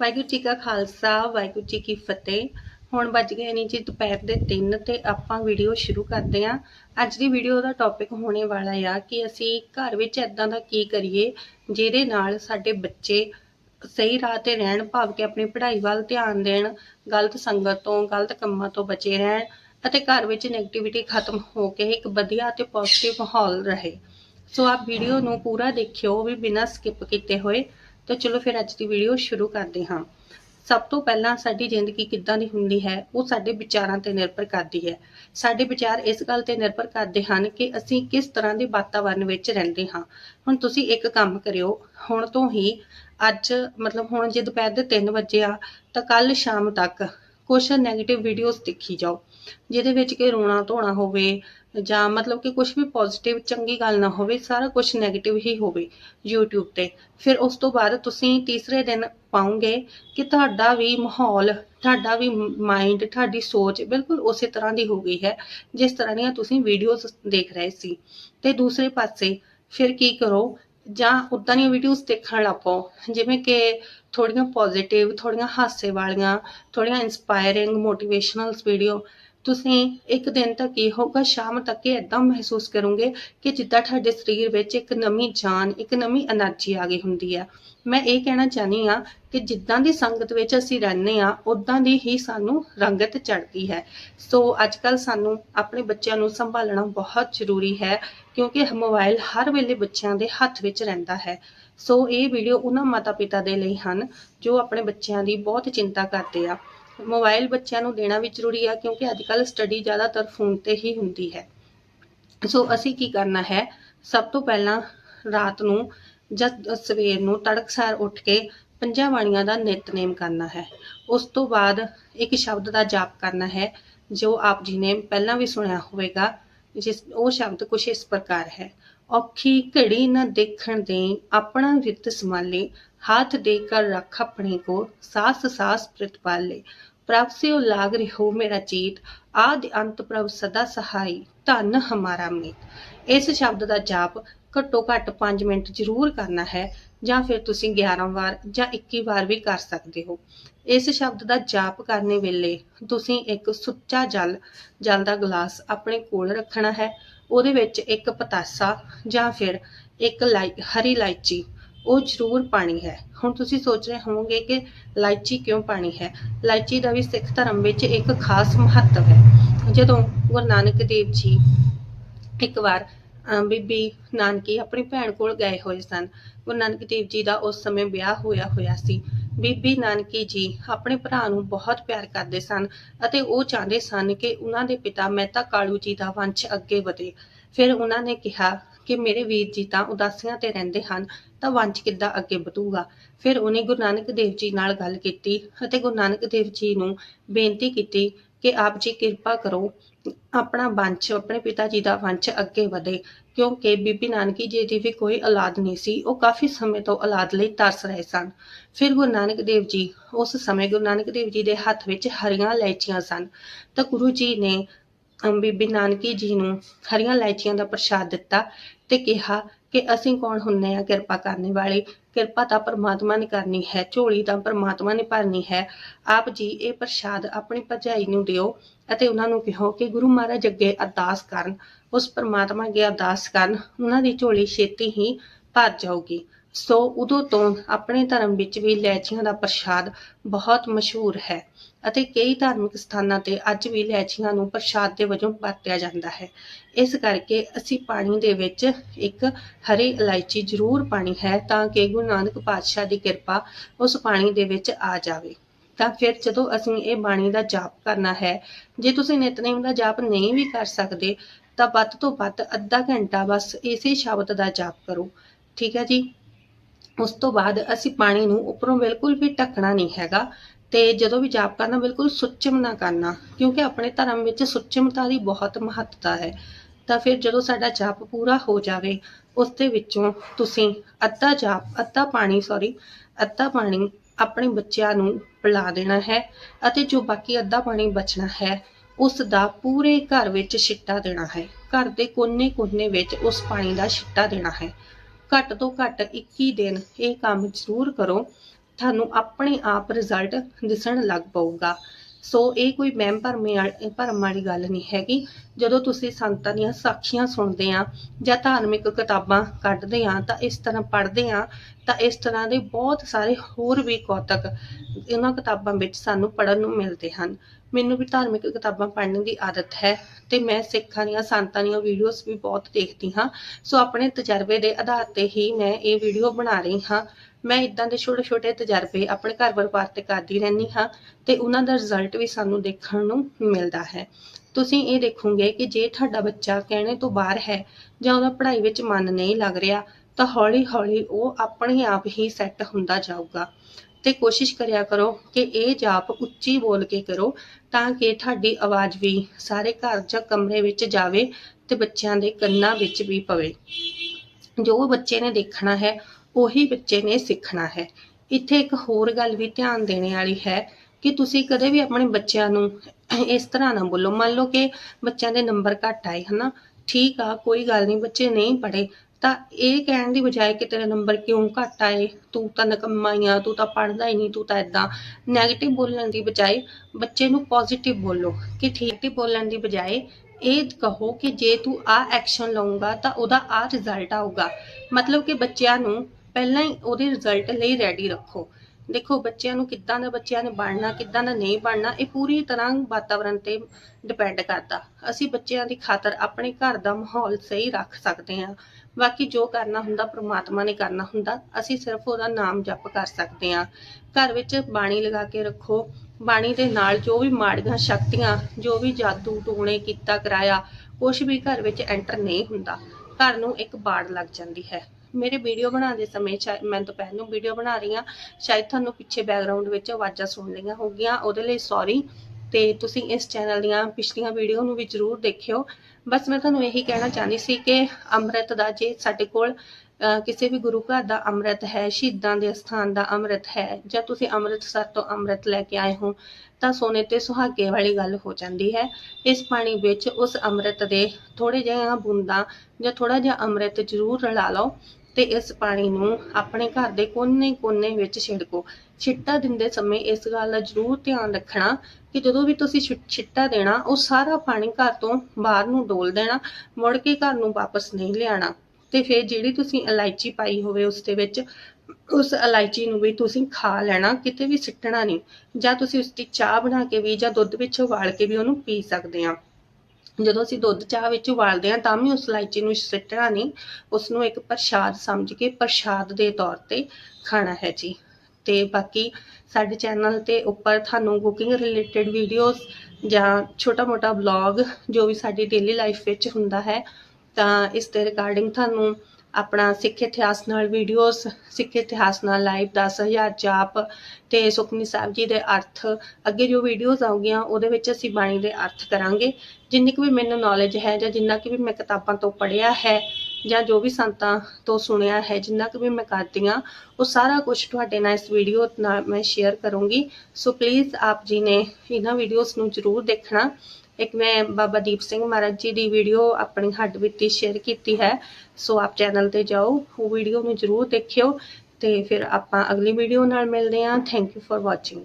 ਵਾਹਿਗੁਰੂ ਜੀ ਕਾ ਖਾਲਸਾ, ਵਾਹਿਗੁਰੂ ਜੀ ਕੀ ਫਤਿਹ। ਹੁਣ ਵੱਜ ਗਏ ਨੇ ਜੀ ਦੁਪਹਿਰ ਦੇ 3 ਤੇ ਆਪਾਂ ਵੀਡੀਓ ਸ਼ੁਰੂ ਕਰਦੇ ਹਾਂ। ਅੱਜ ਦੀ ਵੀਡੀਓ ਦਾ ਟੌਪਿਕ ਹੋਣੇ ਵਾਲਾ ਆ ਕਿ ਅਸੀਂ ਘਰ ਵਿੱਚ ਇਦਾਂ ਦਾ ਕੀ ਕਰੀਏ ਜਿਹਦੇ ਨਾਲ ਸਾਡੇ ਬੱਚੇ ਸਹੀ ਰਾਹ ਤੇ ਰਹਿਣ, ਭਾਵ ਕਿ ਆਪਣੀ ਪੜ੍ਹਾਈ ਵੱਲ ਧਿਆਨ ਦੇਣ, ਗਲਤ ਸੰਗਤ ਤੋਂ, ਗਲਤ ਕੰਮਾਂ ਤੋਂ ਬਚੇ ਰਹਿਣ ਅਤੇ ਘਰ ਵਿੱਚ ਨੈਗੇਟਿਵਿਟੀ ਖਤਮ ਹੋ ਕੇ ਇੱਕ ਵਧੀਆ ਤੇ ਪੋਜ਼ਿਟਿਵ ਮਾਹੌਲ ਰਹੇ। ਸੋ ਆਪ ਵੀਡੀਓ ਨੂੰ ਪੂਰਾ ਦੇਖਿਓ ਵੀ ਬਿਨਾਂ ਸਕਿਪ ਕੀਤੇ ਹੋਏ। ਤਾਂ ਚਲੋ ਫਿਰ ਅੱਜ ਦੀ ਵੀਡੀਓ ਸ਼ੁਰੂ ਕਰਦੇ ਹਾਂ। ਸਭ ਤੋਂ ਪਹਿਲਾਂ ਸਾਡੀ ਜ਼ਿੰਦਗੀ ਕਿੱਦਾਂ ਦੀ ਹੁੰਦੀ ਹੈ, ਉਹ ਸਾਡੇ ਵਿਚਾਰਾਂ ਤੇ ਨਿਰਭਰ ਕਰਦੀ ਹੈ। ਸਾਡੇ ਵਿਚਾਰ ਇਸ ਗੱਲ ਤੇ ਨਿਰਭਰ ਕਰਦੇ ਹਨ ਕਿ ਅਸੀਂ ਕਿਸ ਤਰ੍ਹਾਂ ਦੇ ਵਾਤਾਵਰਣ ਵਿੱਚ ਰਹਿੰਦੇ ਹਾਂ। ਹੁਣ ਤੁਸੀਂ ਇੱਕ ਕੰਮ ਕਰਿਓ, ਹੁਣ ਤੋਂ ਹੀ ਅੱਜ, ਮਤਲਬ ਹੁਣ ਜੇ ਦੁਪਹਿਰ ਦੇ 3 ਵਜੇ ਆ, ਤਾਂ ਕੱਲ ਸ਼ਾਮ ਤੱਕ ਕੁਝ 네ਗੇਟਿਵ ਵੀਡੀਓਜ਼ ਦੇਖੀ ਜਾਓ, ਜਿਹਦੇ ਵਿੱਚ ਕਿ ਰੋਣਾ ਧੋਣਾ ਹੋਵੇ ਜਾਂ ਮਤਲਬ ਕਿ ਕੁਝ ਵੀ ਪੋਜ਼ਿਟਿਵ ਚੰਗੀ ਗੱਲ ਨਾ ਹੋਵੇ, ਸਾਰਾ ਕੁਝ 네ਗੇਟਿਵ ਹੀ ਹੋਵੇ YouTube ਤੇ। ਫਿਰ ਉਸ ਤੋਂ ਬਾਅਦ ਤੁਸੀਂ ਤੀਸਰੇ ਦਿਨ ਪਾਉਂਗੇ ਕਿ ਤੁਹਾਡਾ ਵੀ ਮਾਹੌਲ, ਤੁਹਾਡਾ ਵੀ ਮਾਈਂਡ ਤੁਹਾਡੀ ਸੋਚ ਬਿਲਕੁਲ ਉਸੇ ਤਰ੍ਹਾਂ ਦੀ ਹੋ ਗਈ ਹੈ, ਜਿਸ ਤਰ੍ਹਾਂ ਦੀਆਂ ਤੁਸੀਂ ਵੀਡੀਓਜ਼ ਦੇਖ ਰਹੇ ਸੀ। ਤੇ ਦੂਸਰੇ ਪਾਸੇ ਫਿਰ ਕੀ ਕਰੋ, ਜਾਂ ਉਦਾਂ ਦੀਆਂ ਵੀਡੀਓਜ਼ ਦੇਖਣ ਲੱਪੋ ਜਿਵੇਂ ਕਿ ਥੋੜੀਆਂ ਪੋਜ਼ਿਟਿਵ ਥੋੜੀਆਂ ਹਾਸੇ ਵਾਲੀਆਂ, ਥੋੜੀਆਂ ਇਨਸਪਾਇਰਿੰਗ ਮੋਟੀਵੇਸ਼ਨਲ ਵੀਡੀਓ ਤੁਸੀਂ ਇੱਕ ਦਿਨ ਤੱਕ ਇਹ ਹੋਗਾ ਸ਼ਾਮ ਤੱਕ ਇਹ ਇਦਾਂ ਮਹਿਸੂਸ ਕਰੋਗੇ ਕਿ ਜਿੱਦਾਂ ਤੁਹਾਡੇ ਸਰੀਰ ਵਿੱਚ ਇੱਕ ਨਵੀਂ ਜਾਨ, ਇੱਕ ਨਵੀਂ એનર્ਜੀ ਆ ਗਈ ਹੁੰਦੀ ਆ। ਮੈਂ ਇਹ ਕਹਿਣਾ ਚਾਹਨੀ ਆ ਕਿ ਜਿੱਦਾਂ ਦੀ ਸੰਗਤ ਵਿੱਚ ਅਸੀਂ ਰਹਿੰਦੇ ਆ ਉਦਾਂ ਦੀ ਹੀ ਸਾਨੂੰ ਰੰਗਤ ਚੜਦੀ ਹੈ। ਸੋ ਅੱਜ ਕੱਲ ਸਾਨੂੰ ਆਪਣੇ ਬੱਚਿਆਂ ਨੂੰ ਸੰਭਾਲਣਾ ਬਹੁਤ ਜ਼ਰੂਰੀ ਹੈ, ਕਿਉਂਕਿ ਮੋਬਾਈਲ ਹਰ ਵੇਲੇ ਬੱਚਿਆਂ ਦੇ ਹੱਥ ਵਿੱਚ ਰਹਿੰਦਾ ਹੈ। ਸੋ ਇਹ ਵੀਡੀਓ ਉਹਨਾਂ ਮਾਤਾ-ਪਿਤਾ ਦੇ ਲਈ ਹਨ, ਜੋ ਆਪਣੇ ਬੱਚਿਆਂ ਦੀ ਬਹੁਤ ਚਿੰਤਾ ਕਰਦੇ ਆ। ਮੋਬਾਈਲ ਬੱਚਿਆਂ ਨੂੰ ਦੇਣਾ ਵੀ ਜ਼ਰੂਰੀ ਆ, ਕਿਉਂਕਿ ਅੱਜ ਕੱਲ੍ਹ ਸਟੱਡੀ ਜ਼ਿਆਦਾਤਰ ਫੋਨ ਤੇ ਹੀ ਹੁੰਦੀ ਹੈ। ਸੋ ਅਸੀਂ ਕੀ ਕਰਨਾ ਹੈ? ਸਭ ਤੋਂ ਪਹਿਲਾਂ ਰਾਤ ਨੂੰ ਜਦ ਸਵੇਰ ਨੂੰ ਤੜਕਸਾਰ ਉੱਠ ਕੇ ਪੰਜਾਂ ਬਾਣੀਆਂ ਦਾ ਨਿਤਨੇਮ ਕਰਨਾ ਹੈ। ਉਸ ਤੋਂ ਬਾਅਦ ਇੱਕ ਸ਼ਬਦ ਦਾ ਜਾਪ ਕਰਨਾ ਹੈ, ਜੋ ਆਪ ਜੀ ਨੇ ਪਹਿਲਾਂ ਵੀ ਸੁਣਿਆ ਹੋਵੇਗਾ, ਜਿਸ, ਉਹ ਸ਼ਬਦ ਕੁਛ ਇਸ ਪ੍ਰਕਾਰ ਹੈ। ਔਖੀ ਘੜੀ ਨਾ ਦੇਖਣ ਦੇ ਆਪਣਾ ਰਿਤ ਸੰਭਾਲੇ, ਹੱਥ ਦੇ ਕਰ ਰੱਖ ਆਪਣੇ ਕੋ ਸਾਸ ਸਾਸ ਪ੍ਰਤਪਾਲੇ ਪ੍ਰਭ ਸਿਉ ਲਾਗ ਰਿਹੋ ਮੇਰਾ ਚੀਤ ਆਦਿ ਅੰਤ ਪ੍ਰਭ ਸਦਾ ਸਹਾਈ, ਧੰਨ ਹਮਾਰਾ ਮੀਤ। ਇਸ ਸ਼ਬਦ ਦਾ ਜਾਪ ਘੱਟੋ ਘੱਟ 5 ਮਿੰਟ ਜ਼ਰੂਰ ਕਰਨਾ ਹੈ, ਜਾਂ ਫਿਰ ਤੁਸੀਂ 11 ਵਾਰ ਜਾਂ 21 ਵਾਰ ਵੀ ਕਰ ਸਕਦੇ ਹੋ। ਇਸ ਸ਼ਬਦ ਦਾ ਜਾਪ ਕਰਨੇ ਵੇਲੇ ਤੁਸੀਂ ਇੱਕ ਸੁੱਚਾ ਜਲ ਜਲ ਦਾ ਗਲਾਸ ਆਪਣੇ ਕੋਲ ਰੱਖਣਾ ਹੈ। ਉਹਦੇ ਵਿੱਚ ਇੱਕ ਪਤਾਸਾ ਜਾਂ ਫਿਰ ਇੱਕ ਹਰੀ ਇਲਾਇਚੀ ਉਹ ਜ਼ਰੂਰ ਪਾਣੀ ਹੈ। ਹੁਣ ਤੁਸੀਂ ਸੋਚ ਰਹੇ ਹੋਵੋਗੇ ਕਿ ਇਲਾਇਚੀ ਕਿਉਂ ਪਾਣੀ ਹੈ? ਇਲਾਇਚੀ ਦਾ ਵੀ ਸਿੱਖ ਧਰਮ ਵਿੱਚ ਇੱਕ ਖਾਸ ਮਹੱਤਵ ਹੈ। ਜਦੋਂ ਗੁਰੂ ਨਾਨਕ ਦੇਵ ਜੀ ਇੱਕ ਵਾਰ ਬੀਬੀ ਨਾਨਕੀ ਆਪਣੀ ਭੈਣ ਕੋਲ ਗਏ ਹੋਏ ਸਨ, ਗੁਰੂ ਨਾਨਕ ਦੇਵ ਜੀ ਦਾ ਉਸ ਸਮੇਂ ਵਿਆਹ ਹੋਇਆ ਹੋਇਆ ਸੀ। ਬੀਬੀ ਨਾਨਕੀ ਜੀ ਆਪਣੇ ਭਰਾ ਨੂੰ ਬਹੁਤ ਪਿਆਰ ਕਰਦੇ ਸਨ ਅਤੇ ਉਹ ਚਾਹੁੰਦੇ ਸਨ ਕਿ ਉਹਨਾਂ ਦੇ ਪਿਤਾ ਮਹਿਤਾ ਕਾਲੂ ਜੀ ਦਾ ਵੰਸ਼ ਅੱਗੇ ਵਧੇ। ਫਿਰ ਉਹਨਾਂ ਨੇ ਕਿਹਾ ਕਿ ਮੇਰੇ ਵੀਰ ਜੀ ਤਾਂ ਉਦਾਸੀਆਂ ਤੇ ਰਹਿੰਦੇ ਹਨ ਤਾਂ ਵੰਸ਼ ਕਿੱਦਾਂ ਅੱਗੇ ਵਧੂਗਾ? ਫਿਰ ਉਹਨੇ ਗੁਰੂ ਨਾਨਕ ਦੇਵ ਜੀ ਨਾਲ ਗੱਲ ਕੀਤੀ ਅਤੇ ਗੁਰੂ ਨਾਨਕ ਦੇਵ ਜੀ ਨੂੰ ਬੇਨਤੀ ਕੀਤੀ ਕਿ ਆਪ ਜੀ ਕਿਰਪਾ ਕਰੋ ਆਪਣਾ ਵੰਸ਼, ਆਪਣੇ ਪਿਤਾ ਜੀ ਦਾ ਵੰਸ਼ ਅੱਗੇ ਵਧੇ, ਕਿਉਂਕਿ ਬੀਬੀ ਨਾਨਕੀ ਜੀ ਦੀ ਵੀ ਕੋਈ ਔਲਾਦ ਨਹੀਂ ਸੀ। ਉਹ ਕਾਫੀ ਸਮੇਂ ਤੋਂ ਔਲਾਦ ਲਈ ਤਰਸ ਰਹੇ ਸਨ। ਫਿਰ ਗੁਰੂ ਨਾਨਕ ਦੇਵ ਜੀ ਉਸ ਸਮੇਂ ਗੁਰੂ ਨਾਨਕ ਦੇਵ ਜੀ ਦੇ ਹੱਥ ਵਿੱਚ ਹਰੀਆਂ ਲੈਚੀਆਂ ਸਨ। ਤਾਂ ਗੁਰੂ ਜੀ ਨੇ ਬੀਬੀ ਨਾਨਕੀ ਜੀ ਨੂੰ ਹਰੀਆਂ ਇਲਾਇਚੀਆਂ ਦਾ ਪ੍ਰਸ਼ਾਦ ਦਿੱਤਾ ਤੇ ਕਿਹਾ ਕਿ ਅਸੀਂ ਕੌਣ ਹੁੰਨੇ ਆ? ਕਿਰਪਾ ਕਰਨ ਵਾਲੇ, ਕਿਰਪਾ ਤਾਂ ਪਰਮਾਤਮਾ ਨੇ ਕਰਨੀ ਹੈ, ਝੋਲੀ ਤਾਂ ਪਰਮਾਤਮਾ ਨੇ ਭਰਨੀ ਹੈ। ਆਪ ਜੀ ਇਹ ਪ੍ਰਸ਼ਾਦ ਆਪਣੀ ਭਰਜਾਈ ਨੂੰ ਦਿਓ ਅਤੇ ਉਹਨਾਂ ਨੂੰ ਕਹੋ ਕਿ ਗੁਰੂ ਮਹਾਰਾਜ ਅੱਗੇ ਅਰਦਾਸ ਕਰਨ। ਉਸ ਪਰਮਾਤਮਾ ਅੱਗੇ ਅਰਦਾਸ ਕਰਨ, ਉਹਨਾਂ ਦੀ ਝੋਲੀ ਛੇਤੀ ਹੀ ਭਰ ਜਾਊਗੀ। ਸੋ ਉਦੋਂ ਤੋਂ ਆਪਣੇ ਧਰਮ ਵਿੱਚ ਵੀ ਇਲਾਇਚੀਆਂ ਦਾ ਪ੍ਰਸ਼ਾਦ ਬਹੁਤ ਮਸ਼ਹੂਰ ਹੈ ਅਤੇ ਕਈ ਧਾਰਮਿਕ ਸਥਾਨਾਂ ਤੇ ਅੱਜ ਵੀ ਇਲਾਇਚੀਆਂ ਨੂੰ ਪ੍ਰਸ਼ਾਦ ਦੇ ਵਜੋਂ ਵਰਤਿਆ ਜਾਂਦਾ ਹੈ। ਇਸ ਕਰਕੇ ਅਸੀਂ ਪਾਣੀ ਦੇ ਵਿੱਚ ਇੱਕ ਹਰੀ ਇਲਾਇਚੀ ਜ਼ਰੂਰ ਪਾਣੀ ਹੈ ਤਾਂ ਕਿ ਗੁਰੂ ਨਾਨਕ ਪਾਤਸ਼ਾਹ ਦੀ ਕਿਰਪਾ ਉਸ ਪਾਣੀ ਦੇ ਵਿੱਚ ਆ ਜਾਵੇ। ਤਾਂ ਫਿਰ ਜਦੋਂ ਅਸੀਂ ਇਹ ਬਾਣੀ ਦਾ ਜਾਪ ਕਰਨਾ ਹੈ, ਜੇ ਤੁਸੀਂ ਨਿਤਨੇਮ ਦਾ ਜਾਪ ਨਹੀਂ ਵੀ ਕਰ ਸਕਦੇ, ਤਾਂ ਵੱਧ ਤੋਂ ਵੱਧ ਅੱਧਾ ਘੰਟਾ ਬਸ ਇਸੇ ਸ਼ਬਦ ਦਾ ਜਾਪ ਕਰੋ। ਠੀਕ ਹੈ ਜੀ? ਉਸ ਤੋਂ ਬਾਅਦ ਅਸੀਂ ਪਾਣੀ ਨੂੰ ਉੱਪਰੋਂ ਬਿਲਕੁਲ ਵੀ ਢੱਕਣਾ ਨਹੀਂ ਹੈਗਾ ਤੇ ਜਦੋਂ ਵੀ ਜਾਪ ਕਰਨਾ, ਬਿਲਕੁਲ ਸੁੱਚਮ ਨਾ ਕਰਨਾ, ਕਿਉਂਕਿ ਆਪਣੇ ਧਰਮ ਵਿੱਚ ਸੁੱਚਮਤਾ ਦੀ ਬਹੁਤ ਮਹੱਤਤਾ ਹੈ। ਤਾਂ ਫਿਰ ਜਦੋਂ ਸਾਡਾ ਜਾਪ ਪੂਰਾ ਹੋ ਜਾਵੇ, ਉਸ ਦੇ ਵਿੱਚੋਂ ਤੁਸੀਂ ਅੱਧਾ ਜਾਪ, ਅੱਧਾ ਪਾਣੀ ਸੌਰੀ ਅੱਧਾ ਪਾਣੀ ਆਪਣੇ ਬੱਚਿਆਂ ਨੂੰ ਪਿਲਾ ਦੇਣਾ ਹੈ ਅਤੇ ਜੋ ਬਾਕੀ ਅੱਧਾ ਪਾਣੀ ਬਚਣਾ ਹੈ, ਉਸ ਦਾ ਪੂਰੇ ਘਰ ਵਿੱਚ ਛਿੱਟਾ ਦੇਣਾ ਹੈ। ਘਰ ਦੇ ਕੋਨੇ-ਕੋਨੇ ਵਿੱਚ ਉਸ ਪਾਣੀ ਦਾ ਛਿੱਟਾ ਦੇਣਾ ਹੈ। ਘੱਟ ਤੋਂ ਘੱਟ 21 ਦਿਨ ਇਹ ਕੰਮ ਜ਼ਰੂਰ ਕਰੋ। ਤੁਹਾਨੂੰ ਆਪਣੇ ਆਪ ਰਿਜ਼ਲਟ ਦਿਸਣ ਲੱਗ ਪਊਗਾ। ਸੋ ਇਹ ਕੋਈ ਵਹਿਮ ਭਰਮੇ ਭਰਮ ਵਾਲੀ ਗੱਲ ਨਹੀਂ ਹੈਗੀ। ਜਦੋਂ ਤੁਸੀਂ ਸੰਤਾਂ ਦੀਆਂ ਸਾਖੀਆਂ ਸੁਣਦੇ ਆ ਜਾਂ ਧਾਰਮਿਕ ਕਿਤਾਬਾਂ ਕੱਢਦੇ ਆ ਤਾਂ ਇਸ ਤਰ੍ਹਾਂ ਪੜ੍ਹਦੇ ਆ ਤਾਂ ਇਸ ਤਰ੍ਹਾਂ ਦੇ ਬਹੁਤ ਸਾਰੇ ਹੋਰ ਵੀ ਕੌਤਕ ਇਹਨਾਂ ਕਿਤਾਬਾਂ ਵਿੱਚ ਸਾਨੂੰ ਪੜ੍ਹਨ ਨੂੰ ਮਿਲਦੇ ਹਨ। ਮੈਨੂੰ ਵੀ ਧਾਰਮਿਕ ਕਿਤਾਬਾਂ ਪੜ੍ਹਨ ਦੀ ਆਦਤ ਹੈ ਤੇ ਮੈਂ ਸਿੱਖਾਂ ਦੀਆਂ, ਸੰਤਾਂ ਦੀਆਂ ਵੀਡੀਓਜ਼ ਵੀ ਬਹੁਤ ਦੇਖਦੀ ਹਾਂ। ਸੋ ਆਪਣੇ ਤਜਰਬੇ ਦੇ ਆਧਾਰ ਤੇ ਹੀ ਮੈਂ ਇਹ ਵੀਡੀਓ ਬਣਾ ਰਹੀ ਹਾਂ। ਮੈਂ ਇਦਾਂ ਦੇ ਛੋਟੇ ਛੋਟੇ ਤਜਰਬੇ ਆਪਣੇ ਘਰ ਪਰਿਵਾਰ ਤੇ ਕਰਦੀ ਰਹਿੰਦੀ ਹਾਂ ਤੇ ਉਹਨਾਂ ਦਾ ਰਿਜ਼ਲਟ ਵੀ ਸਾਨੂੰ ਦੇਖਣ ਨੂੰ ਮਿਲਦਾ ਹੈ। ਤੁਸੀਂ ਇਹ ਦੇਖੋਗੇ ਕਿ ਜੇ ਤੁਹਾਡਾ ਬੱਚਾ ਕਹਿਣੇ ਤੋਂ ਬਾਹਰ ਹੈ ਜਾਂ ਉਹਦਾ ਪੜ੍ਹਾਈ ਵਿੱਚ ਮਨ ਨਹੀਂ ਲੱਗ ਰਿਹਾ, ਤਾਂ ਹੌਲੀ ਹੌਲੀ ਉਹ ਆਪਣੇ ਆਪ ਹੀ ਸੈੱਟ ਹੁੰਦਾ ਜਾਊਗਾ। ਤੇ ਕੋਸ਼ਿਸ਼ ਕਰਿਆ ਕਰੋ ਕਿ ਇਹ ਜਾਪ ਉੱਚੀ ਬੋਲ ਕੇ ਕਰੋ ਤਾਂ ਕਿ ਤੁਹਾਡੀ ਆਵਾਜ਼ ਵੀ ਸਾਰੇ ਘਰ ਜਾਂ ਕਮਰੇ ਵਿੱਚ ਜਾਵੇ ਤੇ ਬੱਚਿਆਂ ਦੇ ਕੰਨਾਂ ਵਿੱਚ ਵੀ ਪਵੇ। ਜੋ ਬੱਚੇ ਨੇ ਦੇਖਣਾ ਹੈ ਉਹੀ ਬੱਚੇ ਨੇ ਸਿੱਖਣਾ ਹੈ। ਇੱਥੇ ਇੱਕ ਹੋਰ ਗੱਲ ਵੀ ਧਿਆਨ ਦੇਣੇ ਵਾਲੀ ਹੈ ਕਿ ਤੁਸੀਂ ਕਦੇ ਵੀ ਆਪਣੇ ਬੱਚਿਆਂ ਨੂੰ ਇਸ ਤਰ੍ਹਾਂ ਨਾ ਬੋਲੋ। ਮੰਨ ਲਓ ਕਿ ਬੱਚਿਆਂ ਦੇ ਨੰਬਰ ਘੱਟ ਆਏ, ਹਨਾ? ਠੀਕ ਆ, ਕੋਈ ਗੱਲ ਨਹੀਂ, ਬੱਚੇ ਨਹੀਂ ਪੜ੍ਹੇ। ਤਾਂ ਇਹ ਕਹਿਣ ਦੀ ਬਜਾਏ ਕਿ ਤੇਰੇ ਨੰਬਰ ਕਿਉਂ ਘੱਟ ਆਏ? ਤੂੰ ਤਾਂ ਨਕੰਮਾ ਹੀ ਆ, ਤੂੰ ਤਾਂ ਪੜ੍ਹਦਾ ਹੀ ਨਹੀਂ, ਤੂੰ ਤਾਂ ਇਦਾਂ 네ਗੇਟਿਵ ਬੋਲਣ ਦੀ ਬਜਾਏ ਬੱਚੇ ਨੂੰ ਪੋਜ਼ਿਟਿਵ ਬੋਲੋ ਕਿ ਠੀਕ ਬੋਲਣ ਦੀ ਬਜਾਏ ਇਹ ਕਹੋ ਕਿ ਜੇ ਤੂੰ ਆ ਐਕਸ਼ਨ ਲਊਂਗਾ ਤਾਂ ਉਹਦਾ ਆ ਰਿਜ਼ਲਟ ਆਊਗਾ। ਮਤਲਬ ਕਿ ਬੱਚਿਆਂ ਨੂੰ ਪਹਿਲਾਂ ਹੀ ਉਹਦੇ ਰਿਜ਼ਲਟ ਲਈ ਰੈਡੀ ਰੱਖੋ। ਦੇਖੋ ਬੱਚਿਆਂ ਨੂੰ ਕਿੱਦਾਂ ਦਾ ਬੱਚਿਆਂ ਨੇ ਬਣਨਾ, ਕਿੱਦਾਂ ਦਾ ਨਹੀਂ ਬਣਨਾ, ਇਹ ਪੂਰੀ ਤਰ੍ਹਾਂ ਵਾਤਾਵਰਣ ਤੇ ਡਿਪੈਂਡ ਕਰਦਾ। ਅਸੀਂ ਬੱਚਿਆਂ ਦੀ ਖਾਤਰ ਆਪਣੇ ਘਰ ਦਾ ਮਾਹੌਲ ਸਹੀ ਰੱਖ ਸਕਦੇ ਹਾਂ। ਬਾਕੀ ਜੋ ਕਰਨਾ ਹੁੰਦਾ ਪ੍ਰਮਾਤਮਾ ਨੇ ਕਰਨਾ ਹੁੰਦਾ, ਅਸੀਂ ਸਿਰਫ ਉਹਦਾ ਨਾਮ ਜਪ ਕਰ ਸਕਦੇ ਹਾਂ। ਘਰ ਵਿੱਚ ਬਾਣੀ ਲਗਾ ਕੇ ਰੱਖੋ। ਬਾਣੀ ਦੇ ਨਾਲ ਜੋ ਵੀ ਮਾੜੀਆਂ ਸ਼ਕਤੀਆਂ, ਜੋ ਵੀ ਜਾਦੂ ਟੂਣੇ ਕੀਤਾ, ਕਰਾਇਆ ਕੁਝ ਵੀ ਘਰ ਵਿੱਚ ਐਂਟਰ ਨਹੀਂ ਹੁੰਦਾ। ਘਰ ਨੂੰ ਇੱਕ ਬਾੜ ਲੱਗ ਜਾਂਦੀ ਹੈ। ਮੇਰੇ ਵੀਡੀਓ ਬਣਾਉਂਦੇ ਸਮੇਂ ਮੈਂ ਦੁਪਹਿਰ ਨੂੰ ਵੀਡੀਓ ਬਣਾ ਰਹੀ ਹਾਂ। ਸ਼ਾਇਦ ਤੁਹਾਨੂੰ ਪਿੱਛੇ ਬੈਕਗ੍ਰਾਉਂਡ ਵਿੱਚ ਆਵਾਜ਼ਾਂ ਸੁਣ ਲਈਆਂ ਹੋਗੀਆਂ ਉਹਦੇ ਲਈ ਸੌਰੀ ਤੇ ਤੁਸੀਂ ਇਸ ਚੈਨਲ ਦੀਆਂ ਪਿਛਲੀਆਂ ਵੀਡੀਓ ਨੂੰ ਵੀ ਜ਼ਰੂਰ ਦੇਖਿਓ। ਬਸ ਮੈਂ ਤੁਹਾਨੂੰ ਇਹੀ ਕਹਿਣਾ ਚਾਹੁੰਦੀ ਸੀ ਕਿ ਅੰਮ੍ਰਿਤ ਦਾ ਜੇ ਸਾਡੇ ਕੋਲ ਕਿਸੇ ਵੀ ਗੁਰੂ ਘਰ ਦਾ ਅੰਮ੍ਰਿਤ ਹੈ, ਸ਼ਹੀਦਾਂ ਦੇ ਸਥਾਨ ਦਾ ਅੰਮ੍ਰਿਤ ਹੈ, ਜਾਂ ਤੁਸੀਂ ਅੰਮ੍ਰਿਤਸਰ ਤੋਂ ਅੰਮ੍ਰਿਤ ਲੈ ਕੇ ਆਏ ਹੋ, ਤਾਂ ਸੋਨੇ ਤੇ ਸੁਹਾਗੇ ਵਾਲੀ ਗੱਲ ਹੋ ਜਾਂਦੀ ਹੈ। ਇਸ ਪਾਣੀ ਵਿੱਚ ਉਸ ਅੰਮ੍ਰਿਤ ਦੇ ਥੋੜੇ ਜਿਹਾ ਬੂੰਦਾਂ ਜਾਂ ਥੋੜਾ ਜਿਹਾ ਅੰਮ੍ਰਿਤ ਜ਼ਰੂਰ ਰਲਾ ਲਓ। ਤੇ ਇਸ ਪਾਣੀ ਨੂੰ ਆਪਣੇ ਘਰ ਦੇ ਕੋਨੇ-ਕੋਨੇ ਵਿੱਚ ਛਿੜਕੋ। ਛਿੱਟਾ ਦਿੰਦੇ ਸਮੇਂ ਇਸ ਗੱਲ ਦਾ ਜ਼ਰੂਰ ਧਿਆਨ ਰੱਖਣਾ ਕਿ ਜਦੋਂ ਵੀ ਤੁਸੀਂ ਛਿ- ਛਿੱਟਾ ਦੇਣਾ, ਉਹ ਸਾਰਾ ਪਾਣੀ ਘਰ ਤੋਂ ਬਾਹਰ ਨੂੰ ਡੋਲ ਦੇਣਾ, ਮੁੜ ਕੇ ਘਰ ਨੂੰ ਵਾਪਸ ਨਹੀਂ ਲਿਆਣਾ। ਤੇ ਫਿਰ ਜਿਹੜੀ ਤੁਸੀਂ ਇਲਾਇਚੀ ਪਾਈ ਹੋਵੇ ਉਸ ਦੇ ਵਿੱਚ, ਉਸ ਇਲਾਇਚੀ ਨੂੰ ਵੀ ਤੁਸੀਂ ਖਾ ਲੈਣਾ, ਕਿਤੇ ਵੀ ਸਿੱਟਣਾ ਨਹੀਂ। ਜਾਂ ਤੁਸੀਂ ਉਸ ਦੀ ਚਾਹ ਬਣਾ ਕੇ ਵੀ ਜਾਂ ਦੁੱਧ ਵਿੱਚ ਉਬਾਲ ਕੇ ਵੀ ਉਹਨੂੰ ਪੀ ਸਕਦੇ ਆ। ਜਦੋਂ ਅਸੀਂ ਦੁੱਧ ਚਾਹ ਵਿੱਚ ਉਬਾਲਦੇ ਹਾਂ, ਤਾਂ ਵੀ ਉਸ ਇਲਾਇਚੀ ਨੂੰ ਸਿੱਟਣਾ ਨਹੀਂ। ਉਸ ਨੂੰ ਇੱਕ ਪ੍ਰਸ਼ਾਦ ਸਮਝ ਕੇ ਪ੍ਰਸ਼ਾਦ ਦੇ ਤੌਰ ਤੇ ਖਾਣਾ ਹੈ ਜੀ। ਤੇ ਬਾਕੀ ਸਾਡੇ ਚੈਨਲ ਤੇ ਉੱਪਰ ਤੁਹਾਨੂੰ ਕੁਕਿੰਗ ਰਿਲੇਟਡ ਵੀਡੀਓਜ਼ ਜਾਂ ਛੋਟਾ-ਮੋਟਾ ਵਲੌਗ ਜੋ ਵੀ ਸਾਡੀ ਡੇਲੀ ਲਾਈਫ ਵਿੱਚ ਹੁੰਦਾ ਹੈ, ਤਾਂ ਇਸ ਦੇ ਰਿਗਾਰਡਿੰਗ ਤੁਹਾਨੂੰ ਆਪਣਾ ਸਿੱਖ ਇਤਿਹਾਸ ਨਾਲ ਵੀਡੀਓਜ਼ ਸਿੱਖ ਇਤਿਹਾਸ ਨਾਲ ਲਾਈਵ 10000 ਜਾਪ ਤੇ ਸੁਖਮਨੀ ਸਾਹਿਬ ਜੀ ਦੇ ਅਰਥ। ਅੱਗੇ ਜੋ ਵੀਡੀਓਜ਼ ਆਉਗੀਆਂ, ਉਹਦੇ ਵਿੱਚ ਅਸੀਂ ਬਾਣੀ ਦੇ ਅਰਥ ਕਰਾਂਗੇ। ਜਿੰਨੀ ਕੁ ਵੀ ਮੈਨੂੰ ਨੌਲੇਜ ਹੈ ਜਾਂ ਜਿੰਨਾ ਕੁ ਵੀ ਮੈਂ ਕਿਤਾਬਾਂ ਤੋਂ ਪੜ੍ਹਿਆ ਹੈ ਜਾਂ ਜੋ ਵੀ ਸੰਤਾਂ ਤੋਂ ਸੁਣਿਆ ਹੈ, ਜਿੰਨਾ ਕੁ ਵੀ ਮੈਂ ਕਰਦੀ ਹਾਂ ਉਹ ਸਾਰਾ ਕੁਝ ਤੁਹਾਡੇ ਨਾਲ ਇਸ ਵੀਡੀਓ ਨਾਲ ਮੈਂ ਸ਼ੇਅਰ ਕਰੂੰਗੀ। ਸੋ ਪਲੀਜ਼ ਆਪ ਜੀ ਨੇ ਇਹਨਾਂ ਵੀਡੀਓਜ਼ ਨੂੰ ਜ਼ਰੂਰ ਦੇਖਣਾ। ਇੱਕ ਮੈਂ ਬਾਬਾ ਦੀਪ ਸਿੰਘ ਮਹਾਰਾਜ ਜੀ ਦੀ ਵੀਡੀਓ ਆਪਣੀ ਹੱਡ ਬੀਤੀ ਸ਼ੇਅਰ ਕੀਤੀ ਹੈ। ਸੋ ਆਪ ਚੈਨਲ ਤੇ ਜਾਓ, ਉਹ ਵੀਡੀਓ ਨੂੰ ਜ਼ਰੂਰ ਦੇਖਿਓ ਤੇ ਫਿਰ ਆਪਾਂ ਅਗਲੀ ਵੀਡੀਓ ਨਾਲ ਮਿਲਦੇ ਹਾਂ। Thank you for watching